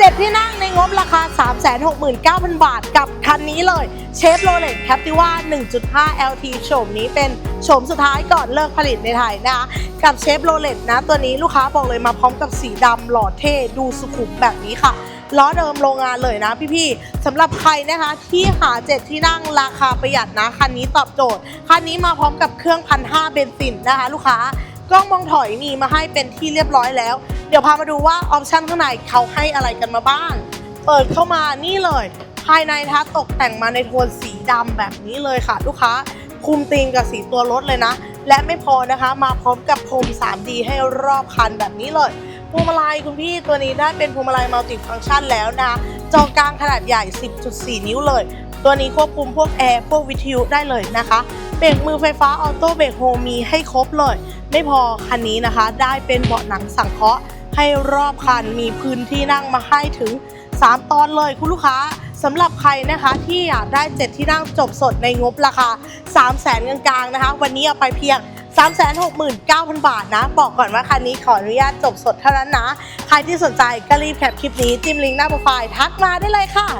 7 ที่นั่งในงบราคา 369,000 บาทกับคันนี้เลยเชฟโรเลตแคปติว่า 1.5 LT โฉมนี้เป็นโฉมสุดท้ายก่อนเลิกผลิตในไทยนะคะ กับเชฟโรเลตนะ ตัวนี้ลูกค้าบอกเลยมาพร้อมกับสีดำหล่อเท่ดูสุขุมแบบนี้ค่ะล้อเดิมโรงงานเลยนะพี่ๆสำหรับใครนะคะที่หา7ที่นั่งราคาประหยัดนะคันนี้ตอบโจทย์คันนี้มาพร้อมกับเครื่องพันห้าเบนซินนะคะ ลูกค้ากล้องมองถอยมีมาให้เป็นที่เรียบร้อยแล้ว เดี๋ยวพามาดูว่าออปชันข้างในเขาให้อะไรกันมาบ้าง เปิดเข้ามานี่เลย ภายในนะคะตกแต่งมาในโทนสีดำแบบนี้เลยค่ะ ลูกค้าคุมตีนกับสีตัวรถเลยนะ และไม่พอนะคะ มาพร้อมกับพรม 3D ให้รอบคันแบบนี้เลยพวงมาลัยคุณพี่ตัวนี้ได้เป็นพวงมาลัยมัลติฟังก์ชันแล้วนะจอกลางขนาดใหญ่ 10.4 นิ้วเลย ตัวนี้ควบคุมพวกแอร์พวกวิทยุได้เลยนะคะ เบรกมือไฟฟ้าออโต้เบรกโฮมีให้ครบเลย ไม่พอคันนี้นะคะ ได้เป็นเบาะหนังสังเคราะห์ ให้รอบคันมีพื้นที่นั่งมาให้ถึง 3 ตอนเลยคุณลูกค้าสำหรับใครนะคะที่อยากได้ 7 ที่นั่งจบสดในงบราคา 3 0 0แสนกลางๆนะคะ วันนี้เอาไปเพียง 369,000 บาทนะ บอกก่อนว่าคันนี้ขออนุญาตจบสดเท่านั้นนะ ใครที่สนใจก็รีบแคปคลิปนี้ จิ้มลิงก์หน้าโปรไฟล์ทักมาได้เลยค่ะ